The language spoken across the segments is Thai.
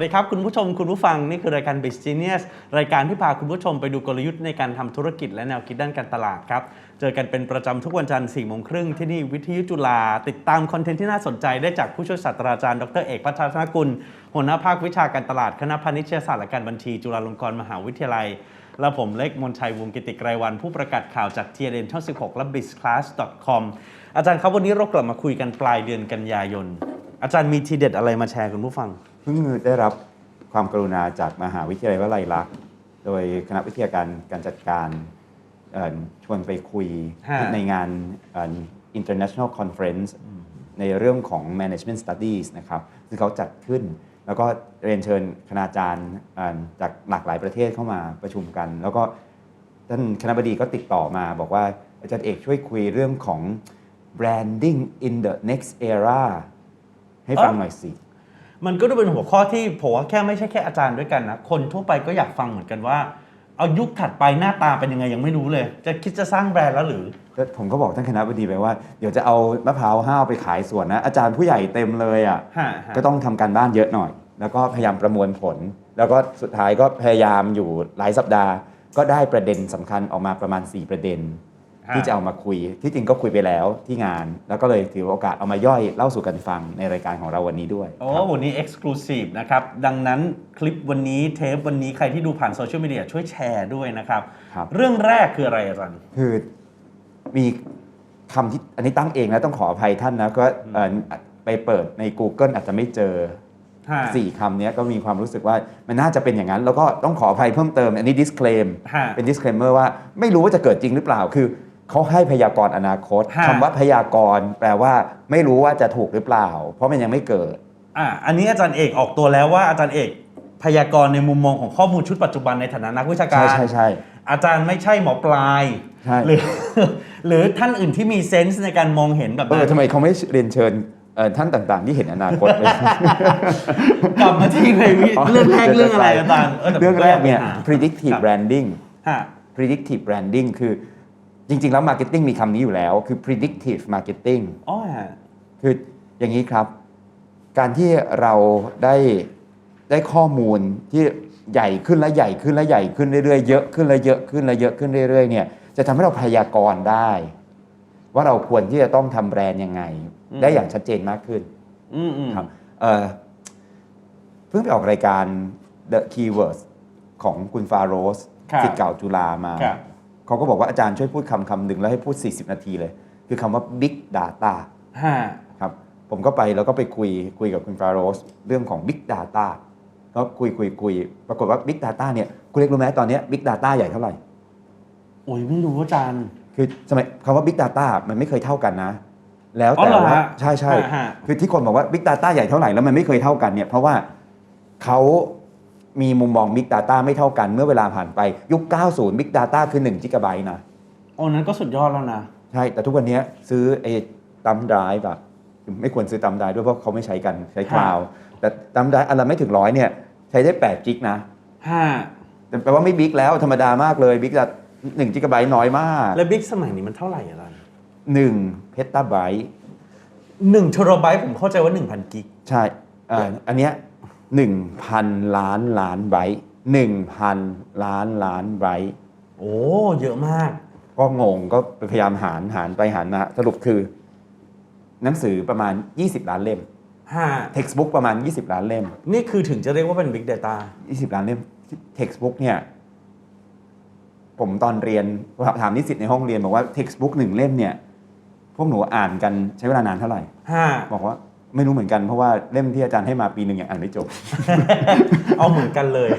วัสดีครับ คุณผู้ชมคุณผู้ฟัง นี่คือรายการ b i z Genius รายการที่พาคุณผู้ชมไปดูกลยุทธ์ในการทำธุรกิจและแนวคิดด้านการตลาดครับ เจอกันเป็นประจำทุกวันจันทร์4โมงครึ่งที่นี่วิทยุจุฬาติดตามคอนเทนต์ที่น่าสนใจได้จากผู้ช่วยศาสตราจารย์ดรเอกพัฒนกุล หัวหน้าภาควิชาการตลาดคณะพาณิชยศาสตร์และการบัญชี จุฬาลงกรณ์มหาวิทยาลัย และผมเล็กมนชัยวงกิติไกรวัน ผู้ประกาศข่าวจาก TNN ช่อง16 และ bizclass.com อาจารย์ครับวันนี้เรากลับมาคุยกันปลายเดือนกันยายน อาจารย์มีทีเด็ดอะไรมาแชร์คุณผู้ฟัง เพิ่งได้รับความกรุณาจากมหาวิทยาลัยวลัยลักษณ์โดยคณะวิทยาการการจัดการเอ่อชวนไปคุยฮะในงานเอ่อ international conference ในเรื่องของ management studies นะครับซึ่งเขาจัดขึ้น แล้วก็เรียนเชิญคณาจารย์เอ่อจากหลากหลายประเทศเข้ามาประชุมกัน แล้วก็ท่านคณะบดีก็ติดต่อมาบอกว่าอาจารย์เอกช่วยคุยเรื่องของ branding in the next era ให้ฟังหน่อยสิ มันก็ดูเป็นหัวข้อที่ผมว่าแค่ไม่ใช่แค่อาจารย์ด้วยกันนะคนทั่วไปก็อยากฟังเหมือนกันว่า เอายุคถัดไปหน้าตาเป็นยังไงยังไม่รู้เลย จะคิดจะสร้างแบรนด์แล้วหรือก็ผมก็บอกท่านคณะบดีไปว่าเดี๋ยวจะเอามะพร้าวห้าวไปขายสวนนะ อาจารย์ผู้ใหญ่เต็มเลยอะฮะฮะก็ต้องทำการบ้านเยอะหน่อย แล้วก็พยายามประมวลผล แล้วก็สุดท้ายก็พยายามอยู่หลายสัปดาห์ ก็ได้ประเด็นสำคัญออกมาประมาณ 4 ประเด็นฮะ ที่จะเอามาคุย ที่จริงก็คุยไปแล้วที่งาน แล้วก็เลยถือโอกาสเอามาย่อยเล่าสู่กันฟังในรายการของเราวันนี้ด้วยโอ้ครับวันนี้ Exclusive นะครับ ดังนั้นคลิปวันนี้เทปวันนี้ใครที่ดูผ่านโซเชียลมีเดียช่วยแชร์ด้วยนะครับครับเรื่องแรกคืออะไรอาจารย์คือมีคำที่อันนี้ตั้งเองนะต้องขออภัยท่านนะก็เอ่อไปเปิดใน Google อาจจะไม่เจอฮะสี่คำเนี้ยก็มีความรู้สึกว่ามันน่าจะเป็นอย่างนั้น แล้วก็ต้องขออภัยเพิ่มเติม อันนี้ disclaim ฮะเป็น disclaimer ว่าไม่รู้ว่าจะเกิดจริงหรือเปล่าคือ เขาให้พยากรณ์อนาคตฮะ คำว่าพยากรณ์แปลว่าไม่รู้ว่าจะถูกหรือเปล่า เพราะมันยังไม่เกิด อะอันนี้อาจารย์เอกออกตัวแล้วว่าอาจารย์เอกพยากรณ์ในมุมมองของข้อมูลชุดปัจจุบันในฐานะนักวิชาการ ใช่ใช่ใช่ อาจารย์ไม่ใช่หมอปลาย ใช่ หรือ หรือท่านอื่นที่มีเซนส์ในการมองเห็นแบบเอนั้อนทำไมเขาไม่เรียนเชิญเอ่อท่านต่างๆ ที่เห็นอนาคตเลย กลับมาที่ในวิเรื่องแรกเรื่องอะไรอาจารย์แต่ผมเรื่องแรกเนี่ยหา predictive ครับ branding ฮะ predictive branding คือ จริง ๆ แล้ว marketing มีคำนี้อยู่แล้ว คือ predictive marketing อ๋อฮะคืออย่างนี้ครับ การที่เราได้ได้ข้อมูลที่ใหญ่ขึ้นและใหญ่ขึ้นและใหญ่ขึ้นเรื่อยๆ เยอะขึ้นและเยอะขึ้นและเยอะขึ้นเรื่อยๆเนี่ยจะทำให้เราพยากรณ์ได้ ว่าเราควรที่จะต้องทำแบรนด์ยังไงอืมได้อย่างชัดเจนมากขึ้นอืมอืมครับเอ่อเพิ่งไปออกรายการ The Keywords ของคุณฟาโรสครับสิทธิ์เก่าจุฬามาครับ เขาก็บอกว่าอาจารย์ช่วยพูดคำคำหนึ่งแล้วให้พูด 40 นาทีเลย คือคำว่า Big Data ฮะครับผมก็ไปแล้วก็ไปคุยคุยกับคุณฟาโรสเรื่องของ Big Data ก็คุยคุยคุยปรากฏว่า Big Data เนี่ยคุณเล็กรู้ไหมตอนเนี้ย Big Data ใหญ่เท่าไหร่ โอ้ยไม่รู้อาจารย์ คือสมัยคำว่า Big Data มันไม่เคยเท่ากันนะ แล้วอ๋อแต่เหรอว่าฮะใช่ใช่ฮะฮะ คือที่คนบอกว่า Big Data ใหญ่เท่าไหร่แล้วมันไม่เคยเท่ากันเนี่ยเพราะว่าเขา มีมุมมอง Big Data ไม่เท่ากันเมื่อเวลาผ่านไปยุค 90 Big Data คือ1 g b นะโอ้นั้นก็สุดยอดแล้วนะ ใช่ แต่ทุกวันนี้ซื้อไอ้ตัมไดรฟ์อะไม่ควรซื้อตัมไดรฟ์ด้วยเพราะเขาไม่ใช้กันใช้คลาวด์แต่ตัมไดรฟ์อันละไม่ถึงร้อยเนี่ยใช้ได้8จิกนะฮะแต่แปลว่าไม่บิ๊กแล้วธรรมดามากเลยบิ๊กจะหนึ่งจิกะไบต์น้อยมาก แล้วบิ๊กสมัยนี้มันเท่าไหร่อาจารย์หนึ่งเพตาไบต์หนึ่งเทราไบต์ผมเข้าใจว่า 1,000 กิก ใช่เอ่ออันเนี้ย หนึ่งพันล้านล้านไบต์หนึ่งพันล้านล้านไบต์โอ้ เยอะมาก ก็งงก็พยายามหารหารไปหารมาสรุปคือ หนังสือประมาณ 20 ล้านเล่มฮะ textbook ประมาณ 20 ล้านเล่ม นี่คือถึงจะเรียกว่าเป็น Big Data 20 ล้านเล่ม textbook เนี่ย ผมตอนเรียนถามนิสิตในห้องเรียนบอกว่า textbook หนึ่งเล่มเนี่ย พวกหนูอ่านกันใช้เวลานานเท่าไหร่ฮะบอกว่า ไม่รู้เหมือนกันเพราะว่าเล่มที่อาจารย์ให้มาปีหนึ่งยังอ่านไม่จบ เอาเหมือนกันเลย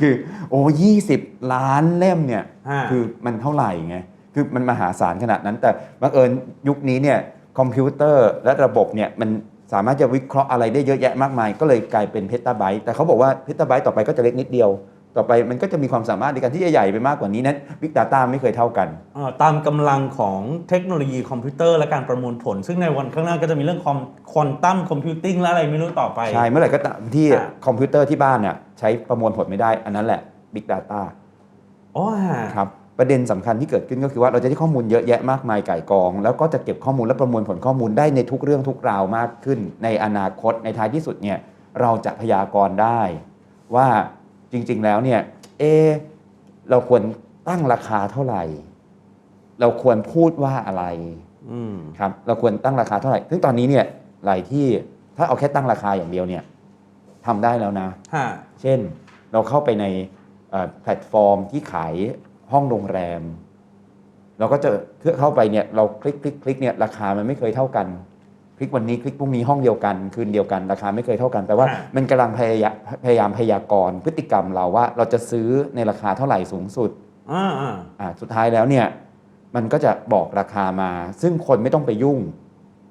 คือโอ้ยี่สิบล้านเล่มเนี่ยฮะคือมันเท่าไหร่ไงคือมันมหาศาลขนาดนั้น แต่บังเอิญยุคนี้เนี่ยคอมพิวเตอร์และระบบเนี่ยมันสามารถจะวิเคราะห์อะไรได้เยอะแยะมากมาย ก็เลยกลายเป็นเพตาไบต์แต่เขาบอกว่าเพตาไบต์ต่อไปก็จะเล็กนิดเดียว ต่อไปมันก็จะมีความสามารถในการที่จะใหญ่ไปมากกว่านี้นั้นบิ๊กดาต้าไม่เคยเท่ากันเอ่อตามกำลังของเทคโนโลยีคอมพิวเตอร์และการประมวลผล ซึ่งในวันข้างหน้าก็จะมีเรื่องควอนตัมคอมพิวติ้งและอะไรไม่รู้ต่อไป ใช่ เมื่อไหร่ก็ตามที่อะคอมพิวเตอร์ที่บ้านเนี่ยใช้ประมวลผลไม่ได้ อันนั้นแหละ Big Data อ๋อฮะครับประเด็นสำคัญที่เกิดขึ้นก็คือว่าเราจะได้ข้อมูลเยอะแยะมากมายไก่ายกอง แล้วก็จะเก็บข้อมูลและประมวลผลข้อมูลได้ในทุกเรื่องทุกราวมากขึ้น ในอนาคตในท้ายที่สุดเนี่ยเราจะพยากรณ์ได้ ว่า จริง ๆ แล้วเนี่ยเอะเราควรตั้งราคาเท่าไหร่ เราควรพูดว่าอะไรอืมครับ เราควรตั้งราคาเท่าไหร่ซึ่งตอนนี้เนี่ยหลายที่ถ้าเอาแค่ตั้งราคาอย่างเดียวเนี่ยทำได้แล้วนะฮะเช่นเราเข้าไปในเอ่อแพลตฟอร์มที่ขายห้องโรงแรม เราก็จะเพื่อเข้าไปเนี่ยเราคลิกคลิกคลิกเนี่ยราคามันไม่เคยเท่ากัน คลิกวันนี้คลิกพรุ่งนี้ห้องเดียวกัน คืนเดียวกันราคาไม่เคยเท่ากันแปลว่าค่ะมันกำลังพยายามพยายามพยากรณ์พฤติกรรมเราว่าเราจะซื้อในราคาเท่าไหร่สูงสุดอ่าอ่าอ่าสุดท้ายแล้วเนี่ยมันก็จะบอกราคามา ซึ่งคนไม่ต้องไปยุ่ง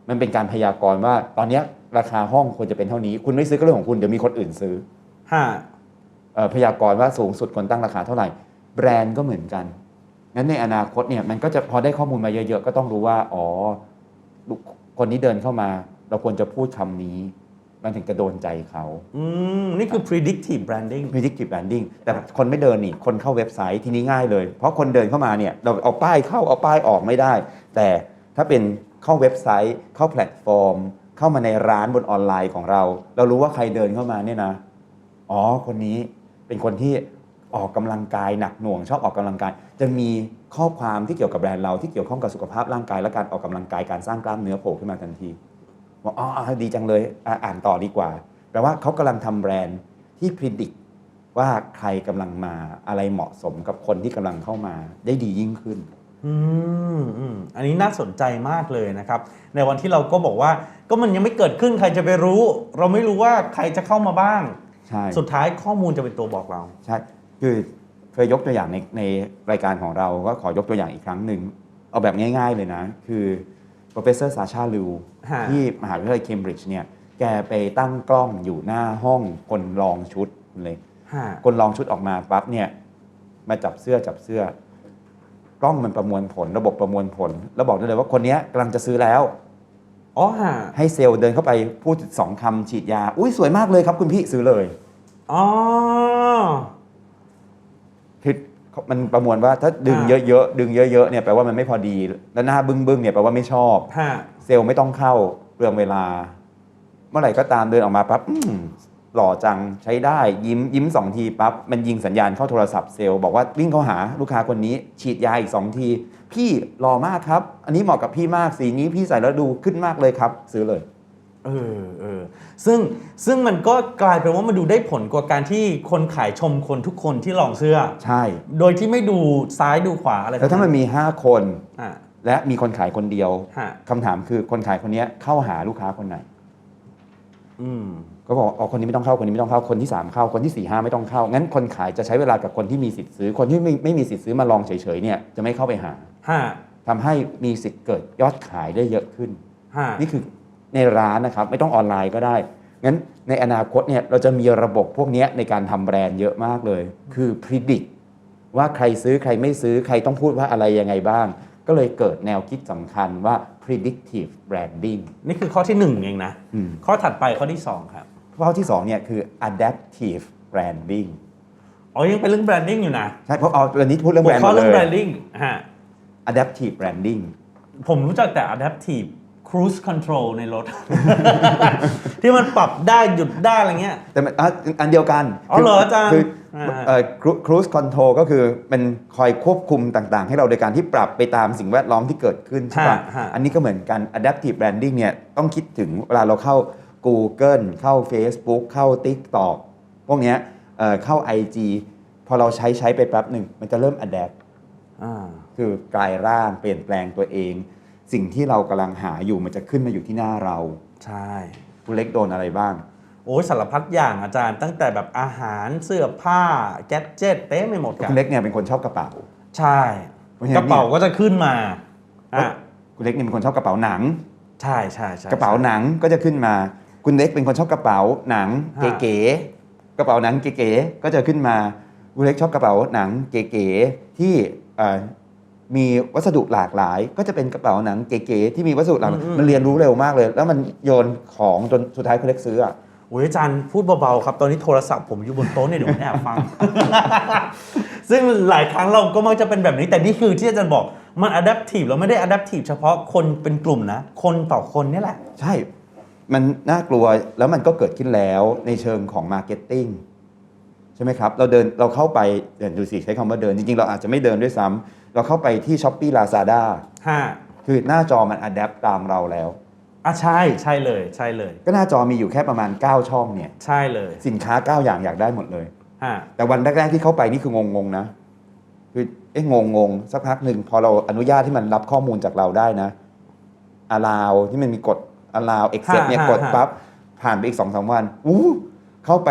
มันเป็นการพยากรณ์ว่า ตอนเนี้ยราคาห้องควรจะเป็นเท่านี้ คุณไม่ซื้อก็เรื่องของคุณเดี๋ยวมีคนอื่นซื้อฮะเอ่อพยากรณ์ว่าสูงสุดควรตั้งราคาเท่าไหร่ แบรนด์ก็เหมือนกันงั้นในอนาคตเนี่ยมันก็จะพอได้ข้อมูลมาเยอะๆก็ต้องรู้ว่าอ๋อลูก คนที่เดินเข้ามา เราควรจะพูดคำนี้ มันถึงจะโดนใจเขาอืมนี่คือ predictive branding predictive branding แต่คนไม่เดินนี่คนเข้าเว็บไซต์ทีนี้ง่ายเลย เพราะคนเดินเข้ามาเนี่ยเราเอาป้ายเข้าเอาป้ายออกไม่ได้ แต่ถ้าเป็นเข้าเว็บไซต์ เข้าแพลตฟอร์ม เข้ามาในร้านบนออนไลน์ของเรา เรารู้ว่าใครเดินเข้ามาเนี่ยนะอ๋อคนนี้เป็นคนที่ออกกำลังกายหนักหน่วงชอบออกกำลังกาย จะมี ข้อความที่เกี่ยวกับแบรนด์เราที่เกี่ยวข้องกับสุขภาพร่างกายและการออกกำลังกายการสร้างกล้ามเนื้อโผล่ขึ้นมาทันทีบอกอ๋ออ๋อดีจังเลยอะอ่านต่อดีกว่าแปลว่าเขากำลังทำแบรนด์ที่พิจิตว่าใครกำลังมาอะไรเหมาะสมกับคนที่กำลังเข้ามาได้ดียิ่งขึ้นอืมอืมอันนี้น่าสนใจมากเลยนะครับ ในวันที่เราก็บอกว่าก็มันยังไม่เกิดขึ้นใครจะไปรู้ เราไม่รู้ว่าใครจะเข้ามาบ้าง ใช่ สุดท้ายข้อมูลจะเป็นตัวบอกเรา ใช่ คือ เคยยกตัวอย่างในในรายการของเราก็ขอยกตัวอย่างอีกครั้งหนึ่งเอาแบบง่าย ๆเลยนะ คือ professor Sasha Liu ฮะที่มหาวิทยาลัยเคมบริดจ์เนี่ยแกไปตั้งกล้องอยู่หน้าห้องคนลองชุดเลยฮะคนลองชุดออกมาปั๊บเนี่ยมาจับเสื้อจับเสื้อกล้องมันประมวลผล ระบบประมวลผล แล้วบอกได้เลยว่าคนเนี้ยกำลังจะซื้อแล้วอ๋อฮะให้เซลล์เดินเข้าไปพูดสองคำฉีดยา อุ้ยสวยมากเลยครับคุณพี่ซื้อเลยอ๋อคือ มันประมวลว่าถ้าดึงอ่าเยอะๆดึงเยอะๆเนี่ยแปลว่ามันไม่พอดี แล้วหน้าบึ้งๆเนี่ยแปลว่าไม่ชอบฮะเซลล์ไม่ต้องเข้าเปลืองเวลา เมื่อไหร่ก็ตามเดินออกมาปั๊บอืมหล่อจังใช้ได้ยิ้มยิ้มสองทีปั๊บมันยิงสัญญาณเข้าโทรศัพท์เซลล์บอกว่าวิ่งเข้าหาลูกค้าคนนี้ ฉีดยาอีกสองที พี่หล่อมากครับ อันนี้เหมาะกับพี่มากสีนี้พี่ใส่แล้วดูขึ้นมากเลยครับ ซื้อเลย เออเออซึ่งซึ่งมันก็กลายเป็นว่ามันดูได้ผลกว่าการที่คนขายชมคนทุกคนที่ลองเสื้อ ใช่ โดยที่ไม่ดูซ้ายดูขวาอะไรแล้วถ้ามันมี 5 คน อะ และมีคนขายคนเดียวฮะ คำถามคือคนขายคนเนี้ยเข้าหาลูกค้าคนไหน อืม ก็บอกอ๋อคนนี้ไม่ต้องเข้าคนนี้ไม่ต้องเข้าคนที่ 3 เข้าคนที่4ี่ห้าไม่ต้องเข้า งั้นคนขายจะใช้เวลากับคนที่มีสิทธิ์ซื้อ คนที่ไม่ไม่มีสิทธิ์ซื้อมาลองเฉยๆเนี่ยจะไม่เข้าไปหาฮะทำให้มีสิทธิ์เกิดยอดขายได้เยอะขึ้น ฮะ นี่คือ ในร้านนะครับไม่ต้องออนไลน์ก็ได้ งั้นในอนาคตเนี่ยเราจะมีระบบพวกเนี้ยในการทำแบรนด์เยอะมากเลย คือ predict ว่าใครซื้อใครไม่ซื้อใครต้องพูดว่าอะไรยังไงบ้าง ก็เลยเกิดแนวคิดสำคัญว่า predictive branding นี่คือข้อที่หนึ่งเองนะอืมข้อถัดไปข้อที่สองครับ ข้อที่สองเนี่ยคือ adaptive branding อ๋อ ยังเป็นเรื่องแบรนดิ้งอยู่นะ ใช่ เพราะเอาวันนี้พูดเรื่องหัแบวรนด์หข้มอดเรื่องแบเลรยนดิ้งฮะ adaptive branding ผมรู้จักแต่ adaptive cruise control ในรถ ที่มันปรับได้หยุดได้อะไรเงี้ย แต่มันอะอันเดียวกันอ๋อเหรออาจารย์คืออ่าเอ่อ cru- cruise control ก็คือมันคอยควบคุมต่างๆ ให้เราโดยการที่ปรับไปตามสิ่งแวดล้อมที่เกิดขึ้นใช่ปะฮะฮะ อันนี้ก็เหมือนกัน adaptive branding เนี่ยต้องคิดถึงเวลาเราเข้า Google เข้า Facebook เข้า TikTok พวกเนี้ยเอ่อเข้า IG พอเราใช้ใช้ไปแป๊บหนึ่งมันจะเริ่ม adapt อ่า คือกลายร่างเปลี่ยนแปลงตัวเอง สิ่งที่เรากำลังหาอยู่มันจะขึ้นมาอยู่ที่หน้าเรา ใช่คุณเล็กโดนอะไรบ้าง โอ้ยสารพัดอย่างอาจารย์ตั้งแต่แบบอาหารเสื้อผ้าแก๊สเจ็ตเต็มไปหมดกันคุณเล็กเนี่ยเป็นคนชอบกระเป๋า ใช่เพราะฉะนั้นกระเป๋าก็จะขึ้นมาอะคุณเล็กเนี่ยเป็นคนชอบกระเป๋าหนัง ใช่ใช่ใช่กระเป๋าหนังก็จะขึ้นมา คุณเล็กเป็นคนชอบกระเป๋าหนังฮะเก๋ๆกระเป๋าหนังเก๋ๆก็จะขึ้นมาคุณเล็กชอบกระเป๋าหนังเก๋ๆที่เอ่อ มีวัสดุหลากหลาย ก็จะเป็นกระเป๋าหนังเก๋ๆที่มีวัสดุหลากหลายมันเรียนรู้เร็วมากเลย แล้วมันโยนของจนสุดท้ายคุณเล็กซื้ออะโอ้ยอาจารย์พูดเบาๆครับ ตอนนี้โทรศัพท์ผมอยู่บนโต๊ะเนี่ยเดี๋ยวผมแอบฟัง ซึ่งหลายครั้งเราก็มักจะเป็นแบบนี้ แต่นี่คือที่อาจารย์บอกมัน adaptive เราไม่ได้ adaptive เฉพาะคนเป็นกลุ่มนะ คนต่อคนเนี่ยแหละ ใช่ มันน่ากลัวแล้วมันก็เกิดขึ้นแล้วในเชิงของมาร์เก็ตติ้งใช่ไหมครับ เราเดินเราเข้าไปเดี๋ยวดูสิใช้คำว่าเดินจริงๆ เราอาจจะไม่เดินด้วยซ้ำ เราเข้าไปที่ s h อ p e e Lazada ฮะคือหน้าจอมันอัดแอปตามเราแล้ว อะใช่ใช่เลยใช่เลย ก็หน้าจอมีอยู่แค่ประมาณ 9 ช่องเนี่ย ใช่เลยสินค้า 9 อย่างอยากได้หมดเลยฮะแต่วันแรก ๆ ที่เข้าไปนี่คืองงๆนะ คือเอ๊ะงงงๆสักพักหนึ่งพอเราอนุญาตที่มันรับข้อมูลจากเราได้นะอ l ลาวที่มันมีกดอ l ลาว accept เนี่ยกดปั๊บผ่านไปอีกสองสามวันอู้เข้าไป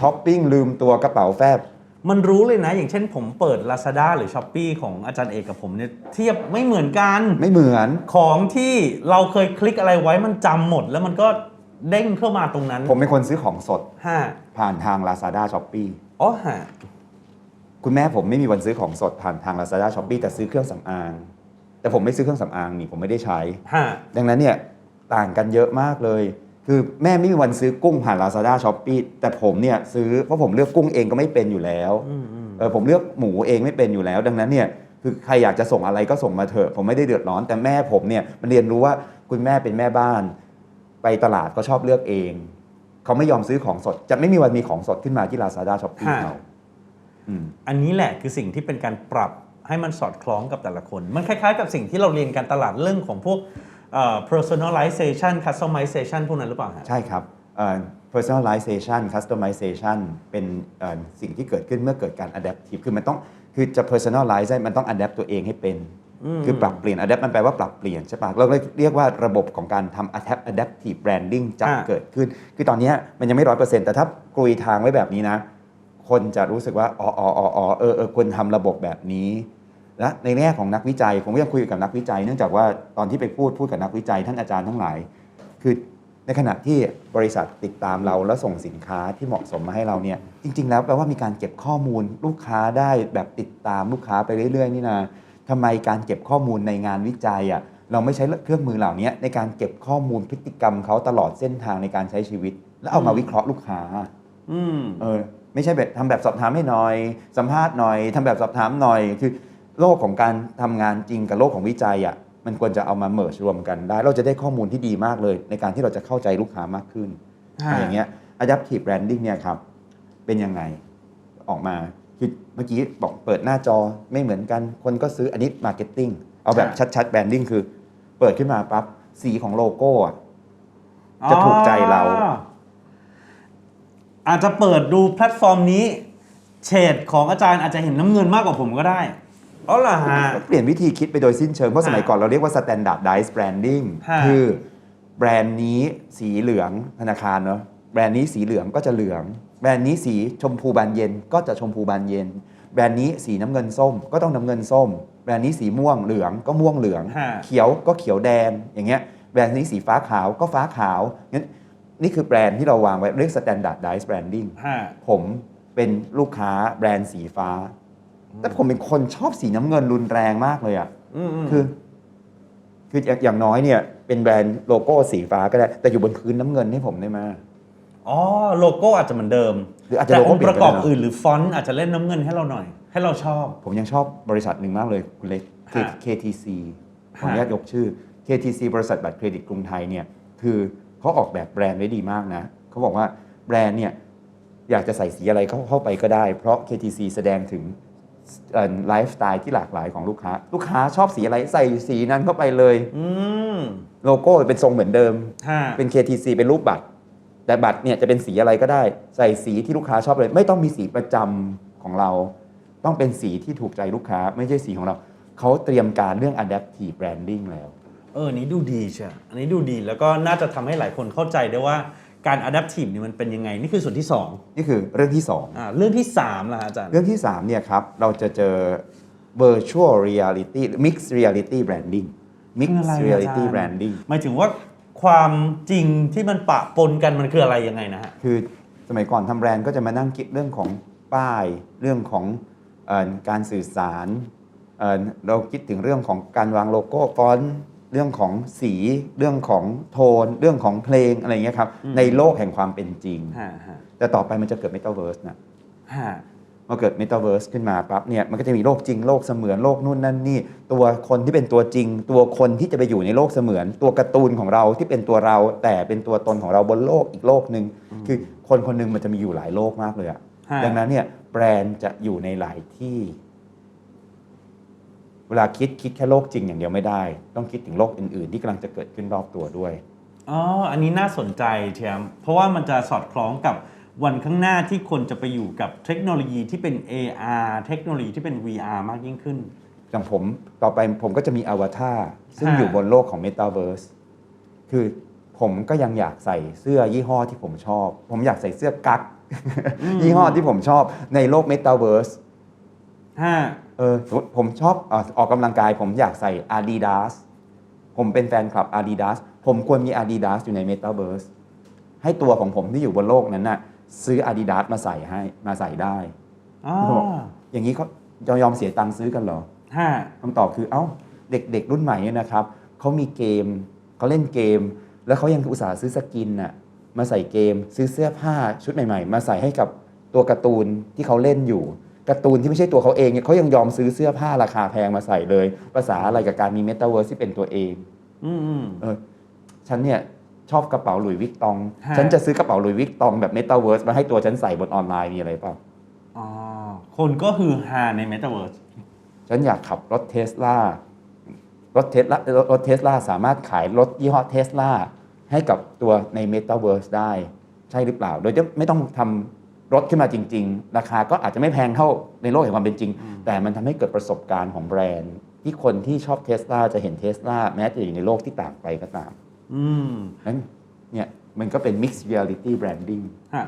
ช้อปปิ้งลืมตัวกระเป๋าแฟบ มันรู้เลยนะ อย่างเช่นผมเปิด Lazada หรือ s h อ p e e ของอาจารย์เอกกับผมเนี่ยเทียบไม่เหมือนกัน ไม่เหมือน ของที่เราเคยคลิกอะไรไว้มันจำหมด แล้วมันก็เด้งเข้ามาตรงนั้นผมเป็นคนซื้อของสดฮะผ่านทาง Lazada s h o p e e อ๋อฮะคุณแม่ผมไม่มีวันซื้อของสดผ่านทาง Lazada s h o p e e แต่ซื้อเครื่องสำอาง แต่ผมไม่ซื้อเครื่องสำอางนี่ผมไม่ได้ใช้ฮะดังนั้นเนี่ยต่างกันเยอะมากเลย คือแม่ไม่มีวันซื้อกุ้งผ่าน Lazada s h o p e e แต่ผมเนี่ยซื้อเพราะผมเลือกกุ้งเองก็ไม่เป็นอยู่แล้วอืมอืมเออผมเลือกหมูเองไม่เป็นอยู่แล้ว ดังนั้นเนี่ยคือใครอยากจะส่งอะไรก็ส่งมาเถอะ ผมไม่ได้เดือดร้อน แต่แม่ผมเนี่ยมันเรียนรู้ว่าคุณแม่เป็นแม่บ้าน ไปตลาดก็ชอบเลือกเอง เขาไม่ยอมซื้อของสด จะไม่มีวันมีของสดขึ้นมาที่ Lazada s h o p e e เขาอืมอันนี้แหละคือสิ่งที่เป็นการปรับให้มันสอดคล้องกับแต่ละคน มันคล้ายๆ กับสิ่งที่เราเรียนการตลาดเรื่องของพวกเอ่อ personalization customization พวกนั้นหรือเปล่าฮะ ใช่ครับเอ่อ personalization customization เป็นเอ่อสิ่งที่เกิดขึ้นเมื่อเกิดการ adaptive คือมันต้องคือจะ personalize ได้มันต้อง adapt ตัวเองให้เป็น คือปรับเปลี่ยน adapt มันแปลว่าปรับเปลี่ยนใช่ปะเราเลยเรียกว่าระบบของการทำ adapt adaptive branding จะอ่า เกิดขึ้น คือตอนเนี้ยมันยังไม่ร้อยเปอร์เซ็นต์แต่ถ้ากลุยทางไว้แบบนี้นะ คนจะรู้สึกว่า อ๋ออ๋ออ๋ออ๋อเออเออควรทำระบบแบบนี้ และในแง่ของนักวิจัยผมก็ยังคุยกับนักวิจัย เนื่องจากว่าตอนที่ไปพูดพูดกับนักวิจัย ท่านอาจารย์ทั้งหลาย คือในขณะที่บริษัทติดตามเราแล้วส่งสินค้าที่เหมาะสมมาให้เราเนี่ยจริง ๆ แล้วแปลว่ามีการเก็บข้อมูลลูกค้าได้แบบติดตามลูกค้าไปเรื่อย ๆ นี่นะทำไมการเก็บข้อมูลในงานวิจัยอะเราไม่ใช้เครื่องมือเหล่านี้ในการเก็บข้อมูลพฤติกรรมเขาตลอดเส้นทางในการใช้ชีวิต แล้วเอามาวิเคราะห์ลูกค้าอืมเออ ไม่ใช่แบบทำแบบสอบถามให้หน่อย สัมภาษณ์หน่อยทำแบบสอบถามหน่อยคือ โลกของการทำงานจริงกับโลกของวิจัยอะมันควรจะเอามาเมิร์ชรวมกันได้ เราจะได้ข้อมูลที่ดีมากเลย ในการที่เราจะเข้าใจลูกค้ามากขึ้นฮะอย่างเงี้ย adaptive branding เนี่ยครับ เป็นยังไงออกมาคือเมื่อกี้บอกเปิดหน้าจอไม่เหมือนกัน คนก็ซื้ออันนี้ marketing เอาแบบชัดๆ branding คือ เปิดขึ้นมาปั๊บสีของโลโก้อะจะถูกใจเราอ๋ออาจจะเปิดดูแพลตฟอร์มนี้ เฉดของอาจารย์อาจจะเห็นน้ำเงินมากกว่าผมก็ได้ อ๋อเหรอฮะเปลี่ยนวิธีคิดไปโดยสิ้นเชิง เพราะสมัยฮะก่อนเราเรียกว่า standardized branding ฮะ คือแบรนด์นี้สีเหลืองธนาคารเนาะแบรนด์นี้สีเหลืองก็จะเหลือง แบรนด์นี้สีชมพูบานเย็นก็จะชมพูบานเย็น แบรนด์นี้สีน้ำเงินส้มก็ต้องน้ำเงินส้ม แบรนด์นี้สีม่วงเหลืองก็ม่วงเหลือง ฮะ เขียวก็เขียวแดงอย่างเงี้ยแบรนด์นี้สีฟ้าขาวก็ฟ้าขาวงั้นนี่คือแบรนด์ที่เราวางไว้เรียก standardized branding ฮะ ผมเป็นลูกค้าแบรนด์สีฟ้า แต่ผมเป็นคนชอบสีน้ำเงินรุนแรงมากเลยอะ่ะอืมอืมคือ คืออย่างอย่างน้อยเนี่ย เป็นแบรนด์โลโก้สีฟ้าก็ได้ แต่อยู่บนพื้นน้ำเงินให้ผมได้มาอ๋อโลโก้อาจจะเหมือนเดิมหรืออาจจะแต่โลโก้องค์ประกอบเปลี่ยนไปแล้วอื่นหรือฟอนต์อาจจะเล่นน้ำเงินให้เราหน่อย ให้เราชอบ ผมยังชอบบริษัทหนึ่งมากเลยคุณเล็กฮะ KTC ขออนุญาตยกชื่อ KTC บริษัทบัตรเครดิตกรุงไทยเนี่ยคือเขาออกแบบแบรนด์ไว้ดีมากนะเขาบอกว่าแบรนด์เนี่ยอยากจะใส่สีอะไรเข้าเข้าไปก็ได้ เพราะ KTC แสดงถึง ไลฟ์สไตล์ที่หลากหลายของลูกค้า ลูกค้าชอบสีอะไรใส่สีนั้นเข้าไปเลยอืมโลโก้เป็นทรงเหมือนเดิมฮะเป็น KTC เป็นรูปบัตร แต่บัตรเนี่ยจะเป็นสีอะไรก็ได้ ใส่สีที่ลูกค้าชอบเลย ไม่ต้องมีสีประจำของเรา ต้องเป็นสีที่ถูกใจลูกค้า ไม่ใช่สีของเรา เขาเตรียมการเรื่อง adaptive branding แล้ว เอออันนี้ดูดีใช่อันนี้ดูดีแล้วก็น่าจะทำให้หลายคนเข้าใจได้ว่า การ adaptive นี่มันเป็นยังไง นี่คือส่วนที่2องนี่คือเรื่องที่อ่าเรื่องที่3ล่ะฮะอาจารย์2เรื่องที่3เนี่ยครับเราจะเจอ virtual reality mixed reality branding คือ mixed อะไรอะ reality อาจารย์ branding หมายถึงว่าความจริงที่มันปะปนกันมันคืออะไรยังไงนะฮะ คือสมัยก่อนทำแบรนด์ก็จะมานั่งคิดเรื่องของป้าย เรื่องของเออการสื่อสารเอ่อเราคิดถึงเรื่องของการวางโลโก้ฟอนต์ เรื่องของสีเรื่องของโทน เรื่องของเพลงอะไรอย่างเงี้ยครับอืมในโลกแห่งความเป็นจริงฮะฮะแต่ต่อไปมันจะเกิด Metaverse นะฮะพอเกิด Metaverse ขึ้นมาปั๊บเนี่ยมันก็จะมีโลกจริงโลกเสมือนโลกนู่นนั่นนี่ ตัวคนที่เป็นตัวจริง ตัวคนที่จะไปอยู่ในโลกเสมือน ตัวการ์ตูนของเราที่เป็นตัวเรา แต่เป็นตัวตนของเราบนโลกอีกโลกหนึ่งคือคนคนหนึงมันจะมีอยู่หลายโลกมากเลยอะฮะดังนั้นเนี่ยแบรนด์จะอยู่ในหลายที่ เวลาคิดคิดแค่โลกจริงอย่างเดียวไม่ได้ ต้องคิดถึงโลกอื่น ๆ ที่กำลังจะเกิดขึ้นรอบตัวด้วยอ๋ออันนี้น่าสนใจเทียมเพราะว่ามันจะสอดคล้องกับวันข้างหน้าที่คนจะไปอยู่กับเทคโนโลยีที่เป็น AR เทคโนโลยีที่เป็น VR มากยิ่งขึ้น อย่างผมต่อไปผมก็จะมีอวตารซึ่งฮะอยู่บนโลกของ Metaverse คือผมก็ยังอยากใส่เสื้อยี่ห้อที่ผมชอบ ผมอยากใส่เสื้อกั๊กยี่ห้อที่ผมชอบในโลก Metaverse ฮะเออสมมติผมชอบเอ่อออกกำลังกาย ผมอยากใส่ Adidas ผมเป็นแฟนคลับ Adidas ผมควรมี Adidas อยู่ใน Metaverse ให้ตัวของผมที่อยู่บนโลกนั้นน่ะซื้อ Adidas มาใส่ให้มาใส่ได้อ๋ออย่างนี้เขาจะยอมเสียตังค์ซื้อกันเหรอฮะคำตอบคือเอ้าเด็กๆรุ่นใหม่เนี่ยนะครับเขามีเกมเขาเล่นเกม แล้วเขายังอุตส่าห์ซื้อสกินน่ะมาใส่เกม ซื้อเสื้อผ้าชุดใหม่ ๆ มาใส่ให้กับตัวการ์ตูนที่เขาเล่นอยู่ การ์ตูนที่ไม่ใช่ตัวเขาเองเนี่ยเขายังยอมซื้อเสื้อผ้าราคาแพงมาใส่เลย ภาษาอะไรกับการมีเมตาเวิร์สที่เป็นตัวเองอืมอืมเออฉันเนี่ยชอบกระเป๋าหลุยส์วิกตองฮะฉันจะซื้อกระเป๋าหลุยส์วิกตองแบบเมตาเวิร์สมาให้ตัวฉันใส่บนออนไลน์มีอะไรเปล่าอ๋อคนก็คือฮาใน Metaverse ฉันอยากขับรถเทสลารถเทสลารถเทสลาสามารถขายรถยี่ห้อเทสลาให้กับตัวใน Metaverse ได้ ใช่หรือเปล่า โดยจะไม่ต้องทำ รถขึ้นมาจริง ๆ ราคาก็อาจจะไม่แพงเท่าในโลกแห่งความเป็นจริง แต่มันทำให้เกิดประสบการณ์ของแบรนด์ ที่คนที่ชอบเทสลาจะเห็นเทสลาแม้จะอยู่ในโลกที่ต่างไปก็ตาม อืมนั้นเนี่ยมันก็เป็น mixed reality branding ฮะ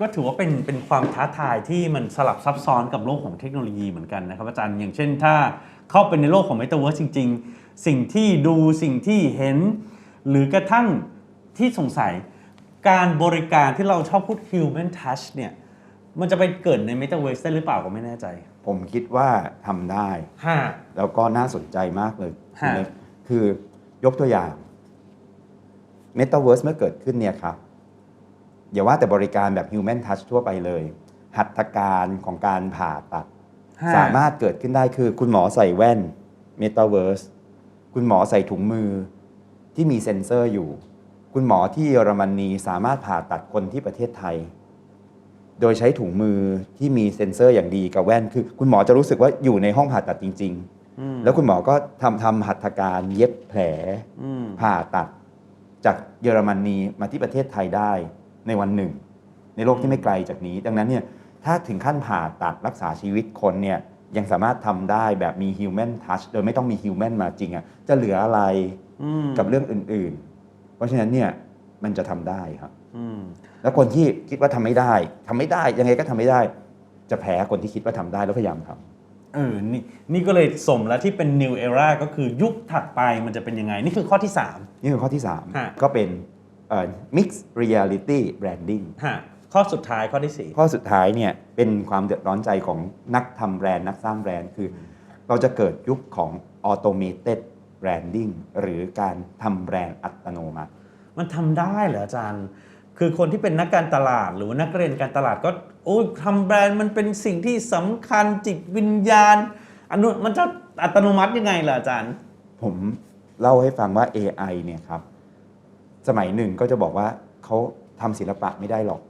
ก็ถือว่าเป็นเป็นความท้าทายที่มันสลับซับซ้อนกับโลกของเทคโนโลยีเหมือนกันนะครับอาจารย์อย่างเช่นถ้าเข้าไปในโลกของ Metaverse จริง ๆ สิ่งที่ดูสิ่งที่เห็น หรือกระทั่งที่สงสัย การบริการที่เราชอบพูด human touch เนี่ย มันจะไปเกิดใน Metaverse ได้หรือเปล่าก็ไม่แน่ใจ ผมคิดว่าทำได้ ฮะ แล้วก็น่าสนใจมากเลยฮะ คือยกตัวอย่าง Metaverse เมื่อเกิดขึ้นเนี่ยครับอย่าว่าแต่บริการแบบ Human Touch ทั่วไปเลย หัตถการของการผ่าตัด ฮะสามารถเกิดขึ้นได้คือคุณหมอใส่แว่น Metaverse คุณหมอใส่ถุงมือที่มีเซ็นเซอร์อยู่ คุณหมอที่เยอรมนีสามารถผ่าตัดคนที่ประเทศไทย โดยใช้ถุงมือที่มีเซ็นเซอร์อย่างดีกับแว่นคือ คุณหมอจะรู้สึกว่าอยู่ในห้องผ่าตัดจริงอืมๆแล้วคุณหมอก็ทำทำหัตถการเย็บแผลอืมผ่าตัด จากเยอรมนีมาที่ประเทศไทยได้ในวันหนึ่ง ในโลกที่ไม่ไกลจากนี้ ดังนั้นเนี่ยถ้าถึงขั้นผ่าตัดรักษาชีวิตคนเนี่ยยังสามารถทำได้แบบมี human touch โดยไม่ต้องมี human มาจริงอะ่ะจะเหลืออะไรอืมกับเรื่องอื่นๆเพ ราะฉะนั้นเนี่ยมันจะทำได้ครับอืมแล้วคนที่คิดว่าทำไม่ได้ทำไม่ได้ยังไงก็ทำไม่ได้ จะแพ้คนที่คิดว่าทำได้แล้วพยายามทำเออนี่นี่ก็เลยสมแล้วที่เป็น new era ก็คือยุคถัดไปมันจะเป็นยังไง นี่คือข้อที่ 3 นี่คือข้อที่ฮะ3ก็เป็นเอ่อ mixed reality branding ฮะข้อสุดท้ายข้อที่ข้อสุดท้ายเนี่ยเป็นความเดือดร้อนใจของนักทำแบรนด์นักสร้างแบรนด์คือ เราจะเกิดยุคของ automated branding หรือการทำแบรนด์อัตโนมัติ4มันทำได้เหรออาจารย์ คือคนที่เป็นนักการตลาดหรือว่านักเรียนการตลาดก็โอ้ยทำแบรนด์มันเป็นสิ่งที่สำคัญจิตวิญญาณอันนู้นมันจะอัตโนมัติยังไงล่ะอาจารย์ ผมเล่าให้ฟังว่า AI เนี่ยครับ สมัยหนึ่งก็จะบอกว่าเขาทำศิลปะไม่ได้หรอก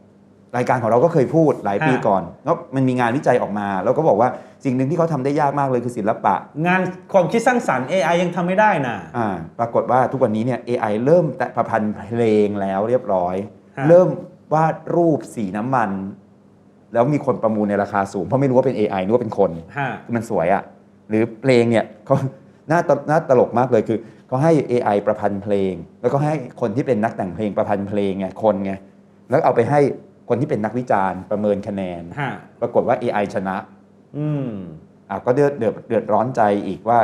รายการของเราก็เคยพูดหลายปีฮะก่อนแล้วมันมีงานวิจัยออกมา แล้วก็บอกว่าสิ่งหนึ่งที่เขาทำได้ยากมากเลยคือศิลปะ งานความคิดสร้างสรรค์ AI ยังทำไม่ได้นะอ่าปรากฏว่าทุกวันนี้เนี่ย AI เริ่มแต่ประพันธ์เพลงแล้วเรียบร้อยฮะเริ่มวาดรูปสีน้ำมัน แล้วมีคนประมูลในราคาสูง เพราะไม่รู้ว่าเป็น AI นึกว่าเป็นคนฮะคือมันสวยอะ่ะหรือเพลงเนี่ยเขาน่าตน่าตลกมากเลยคือเขาให้ AI ประพันธ์เพลง แล้วก็ให้คนที่เป็นนักแต่งเพลงประพันธ์เพลงไงคนไงแล้วเอาไปให้ คนที่เป็นนักวิจารณ์ประเมินคะแนน ฮะปรากฏว่า AI ชนะอืม อะก็เดือดเดือดเดือดร้อนใจอีกว่า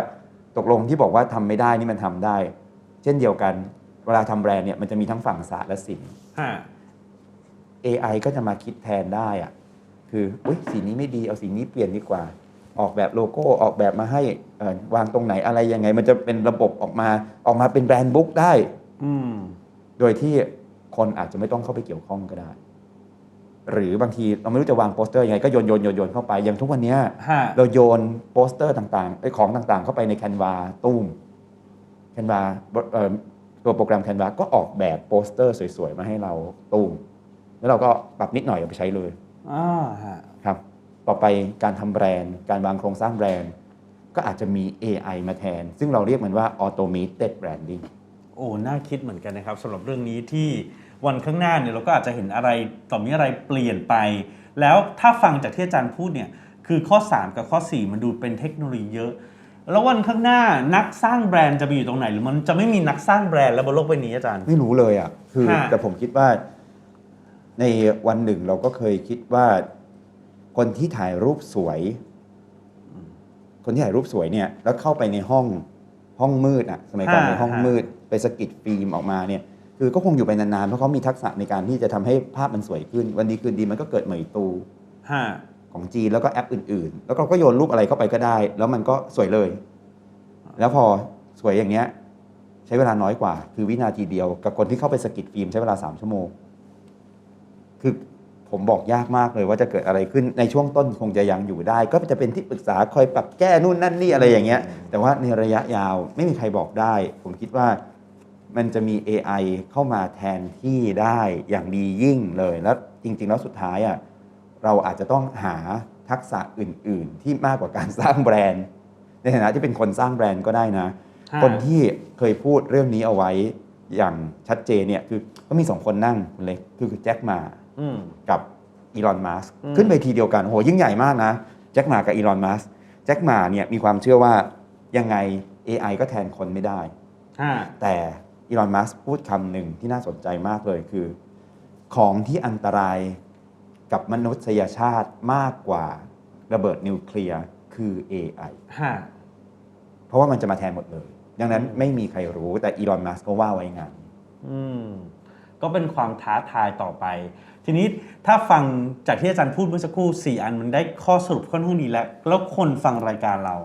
ตกลงที่บอกว่าทำไม่ได้นี่มันทำได้ เช่นเดียวกัน เวลาทำแบรนด์เนี่ยมันจะมีทั้งฝั่งศาสตร์และศิลป์ ฮะ AI ก็จะมาคิดแทนได้อะคืออุ้ยสีนี้ไม่ดีเอาสีนี้เปลี่ยนดีกว่า ออกแบบโลโก้ออกแบบมาให้เอ่อวางตรงไหนอะไรยังไง มันจะเป็นระบบออกมาออกมาเป็นแบรนด์บุ๊กได้ อืม โดยที่คนอาจจะไม่ต้องเข้าไปเกี่ยวข้องก็ได้เหรือบางทีเราไม่รู้จะวางโปสเตอร์ยังไงก็โยนโยนโยนโยนเข้าไปอย่างทุกวันเนี้ยฮะ เราโยนโปสเตอร์ต่างๆไอ้ของต่างๆ เข้าไปในแคนวาตุ้มแคนวาตัวโปรแกรมแคนวาก็ออกแบบโปสเตอร์สวยๆ มาให้เราตุ้มแล้วเราก็ปรับนิดหน่อยเอาไปใช้เลยอ่าฮะ ครับ ต่อไปการทำแบรนด์ การวางโครงสร้างแบรนด์ ก็อาจจะมี AI มาแทน ซึ่งเราเรียกมันว่า automated branding โอ้ น่าคิดเหมือนกันนะครับสำหรับเรื่องนี้ที่ วันข้างหน้าเนี่ยเราก็อาจจะเห็นอะไรต่อมีอะไรเปลี่ยนไป แล้วถ้าฟังจากที่อาจารย์พูดเนี่ยคือข้อ 3 กับข้อ 4 มันดูเป็นเทคโนโลยีเยอะ แล้ววันข้างหน้านักสร้างแบรนด์จะไปอยู่ตรงไหน หรือมันจะไม่มีนักสร้างแบรนด์แล้วบนโลกใบนี้อาจารย์ ไม่รู้เลยอะคือฮะแต่ผมคิดว่า ในวันหนึ่งเราก็เคยคิดว่า คนที่ถ่ายรูปสวย คนที่ถ่ายรูปสวยเนี่ย แล้วเข้าไปในห้องห้องมืดอะ สมัยก่อนในห้องมืด ไปสกิดฟิล์มออกมาเนี่ย คือก็คงอยู่ไปนานๆ เพราะเขามีทักษะในการที่จะทำให้ภาพมันสวยขึ้น วันดีคืนดีมันก็เกิดเหมยตูฮะของจีนแล้วก็แอปอื่นๆ แล้วก็ก็โยนรูปอะไรเข้าไปก็ได้ แล้วมันก็สวยเลย แล้วพอสวยอย่างเงี้ยใช้เวลาน้อยกว่า คือวินาทีเดียวกับคนที่เข้าไปสกิดฟิล์มใช้เวลา 3 ชั่วโมง คือผมบอกยากมากเลยว่าจะเกิดอะไรขึ้นในช่วงต้นคงจะยังอยู่ได้ ก็จะเป็นที่ปรึกษาคอยปรับแก้นู่นนั่นนี่อะไรอย่างเงี้ย แต่ว่าในระยะยาวไม่มีใครบอกได้ ผมคิดว่า มันจะมี AI เข้ามาแทนที่ได้อย่างดียิ่งเลย แล้วจริง ๆ แล้วสุดท้ายอะเราอาจจะต้องหาทักษะอื่น ๆ ที่มากกว่าการสร้างแบรนด์ ในฐานะที่เป็นคนสร้างแบรนด์ก็ได้นะฮะคนที่เคยพูดเรื่องนี้เอาไว้อย่างชัดเจนเนี่ยคือก็มีสองคนนั่งคุณเล็กคือแจ็คหมาอืมกับอีลอนมัสอืมขึ้นไปทีเดียวกันโหยิ่งใหญ่มากนะแจ็คหมากับอีลอนมัสแจ็คหมาเนี่ยมีความเชื่อว่ายังไง AI ก็แทนคนไม่ได้ฮะแต่ อีลอน มัสพูดคำหนึ่งที่น่าสนใจมากเลยคือ ของที่อันตรายกับมนุษยชาติมากกว่าระเบิดนิวเคลียร์คือ AI ฮะเพราะว่ามันจะมาแทนหมดเลย ดังนั้นไม่มีใครรู้แต่อีลอน มัสก็ว่าไว้งั้นอืมก็เป็นความท้าทายต่อไป ทีนี้ถ้าฟังจากที่อาจารย์พูดเมื่อสักครู่สี่อันมันได้ข้อสรุปค่อนข้างดีแล้ว แล้วคนฟังรายการเรา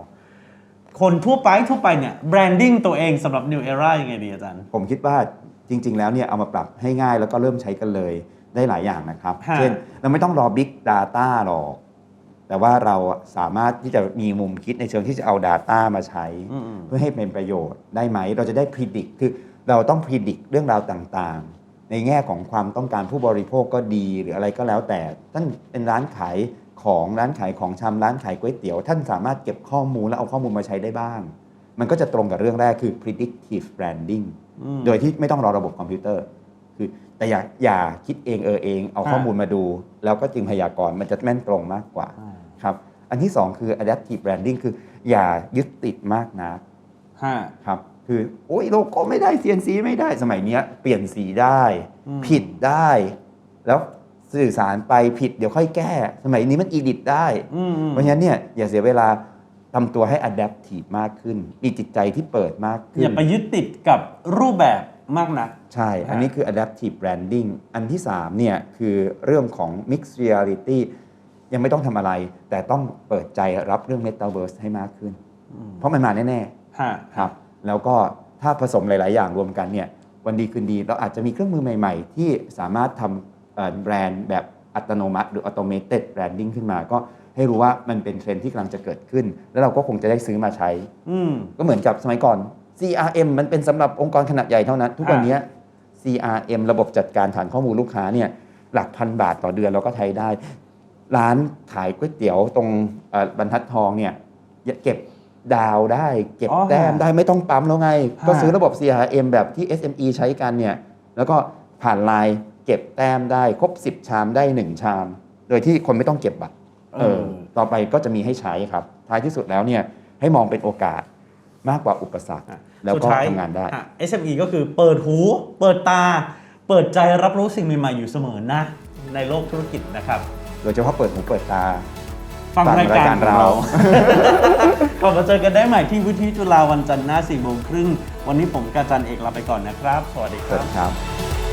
คนทั่วไปทั่วไปเนี่ยแบรนดิ้งตัวเองสำหรับ New Era ยังไงดีอาจารย์ ผมคิดว่าจริง ๆ แล้วเนี่ยเอามาปรับให้ง่ายแล้วก็เริ่มใช้กันเลยได้หลายอย่างนะครับ ฮะ เช่น เราไม่ต้องรอ Big Data หรอก แต่ว่าเราสามารถที่จะมีมุมคิดในเชิงที่จะเอา Data มาใช้ อืม เพื่อให้เป็นประโยชน์ได้ไหม เราจะได้พิจิตคือเราต้องพิจิตเรื่องราวต่างๆ ในแง่ของความต้องการผู้บริโภคก็ดีหรืออะไรก็แล้วแต่ท่านเป็นร้านขาย ของร้านขายของชำร้านขายก๋วยเตี๋ยว ท่านสามารถเก็บข้อมูลแล้วเอาข้อมูลมาใช้ได้บ้าง มันก็จะตรงกับเรื่องแรกคือ predictive branding อืมโดยที่ไม่ต้องรอระบบคอมพิวเตอร์ คือแต่อย่าอย่าคิดเองเออเอง เอาอ่าข้อมูลมาดู แล้วก็จึงพยากรณ์มันจะแม่นตรงมากกว่าอ่าครับอันที่สองคือ adaptive branding คืออย่ายึดติดมากนักฮะครับคือโอ้ยโลโก้ไม่ได้ CNC ไม่ได้สมัยเนี้ยเปลี่ยนสีได้อืมผิดได้ แล้ว สื่อสารไปผิดเดี๋ยวค่อยแก้ สมัยนี้มันอีดิตได้อืมอืมเพราะฉะนั้นเนี่ยอย่าเสียเวลาทำตัวให้ adaptive มากขึ้น มีจิตใจที่เปิดมากขึ้น อย่าไปยึดติดกับรูปแบบมากนัก ใช่ อันนี้คือ adaptive branding อันที่3เนี่ยคือเรื่องของ mixed reality ยังไม่ต้องทำอะไร แต่ต้องเปิดใจรับเรื่อง metaverse ให้มากขึ้น เพราะมันมาแน่ฮะๆครับ แล้วก็ถ้าผสมหลาย ๆ อย่างรวมกันเนี่ยวันดีคืนดีเราอาจจะมีเครื่องมือใหม่ ๆ ที่สามารถทำเอ่อ แบรนด์แบบอัตโนมัติ หรือ automated branding ขึ้นมา ก็ให้รู้ว่ามันเป็นเทรนด์ที่กำลังจะเกิดขึ้น แล้วเราก็คงจะได้ซื้อมาใช้อืมก็เหมือนกับสมัยก่อน CRM มันเป็นสำหรับองค์กรขนาดใหญ่เท่านั้น ทุกวันเนี้ย CRM ระบบจัดการฐานข้อมูลลูกค้าเนี่ยหลักพันบาทต่อเดือนเราก็ใช้ได้ ร้านขายก๋วยเตี๋ยวตรงเอ่อบรรทัดทองเนี่ยเก็บดาวได้ เก็บอ๋อแต้มได้ไม่ต้องปั๊มแล้วไงฮะก็ซื้อระบบ CRM แบบที่ SME ใช้กันเนี่ยแล้วก็ผ่านไลน์ เก็บแต้มได้ครบ 10 ชามได้ 1 ชาม โดยที่คนไม่ต้องเก็บบัตรเออต่อไปก็จะมีให้ใช้ครับ ท้ายที่สุดแล้วเนี่ยให้มองเป็นโอกาสมากกว่าอุปสรรคอะแล้วก็สุท้ยทำงานได้อะ SME ก็คือเปิดหู เปิดตา เปิดใจรับรู้สิ่งใหม่ๆอยู่เสมอนะ ในโลกธุรกิจนะครับ โดยเฉพาะเปิดหูเปิดตาฟังฟังรายการรายการของเราเรากลับมาเจอกันได้ใหม่ที่วิทยุจุฬาวันจันทร์หน้า4โมงครึ่ง วันนี้ผมกาจันเอกลาไปก่อนนะครับ สวัสดีสควัสรับดีครับ